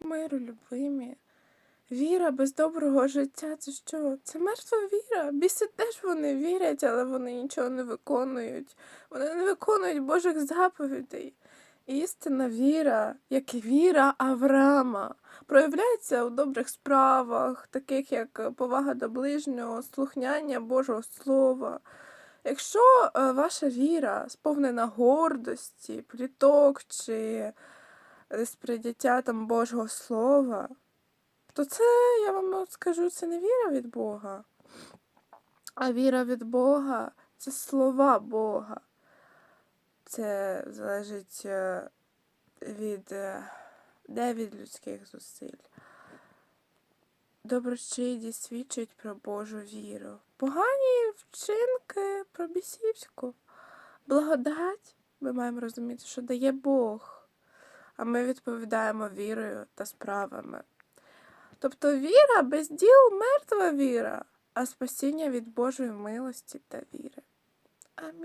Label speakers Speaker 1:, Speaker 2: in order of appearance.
Speaker 1: миру, любимі. Віра без доброго життя це що? Це мертва віра. Біси теж вони вірять, але вони нічого не виконують. Вони не виконують Божих заповідей. Істинна віра, як і віра Авраама, проявляється у добрих справах, таких як повага до ближнього, слухняння Божого Слова. Якщо е, ваша віра сповнена гордості, пліток чи сприйняття там Божого Слова, то це, я вам скажу, це не віра від Бога. А віра від Бога це слова Бога. Це залежить е, від не від людських зусиль. Доброчинні свідчать про Божу віру. Погані вчинки про бісівську. Благодать ми маємо розуміти, що дає Бог, а ми відповідаємо вірою та справами. Тобто віра без діл мертва віра, а спасіння від Божої милості та віри. Амінь.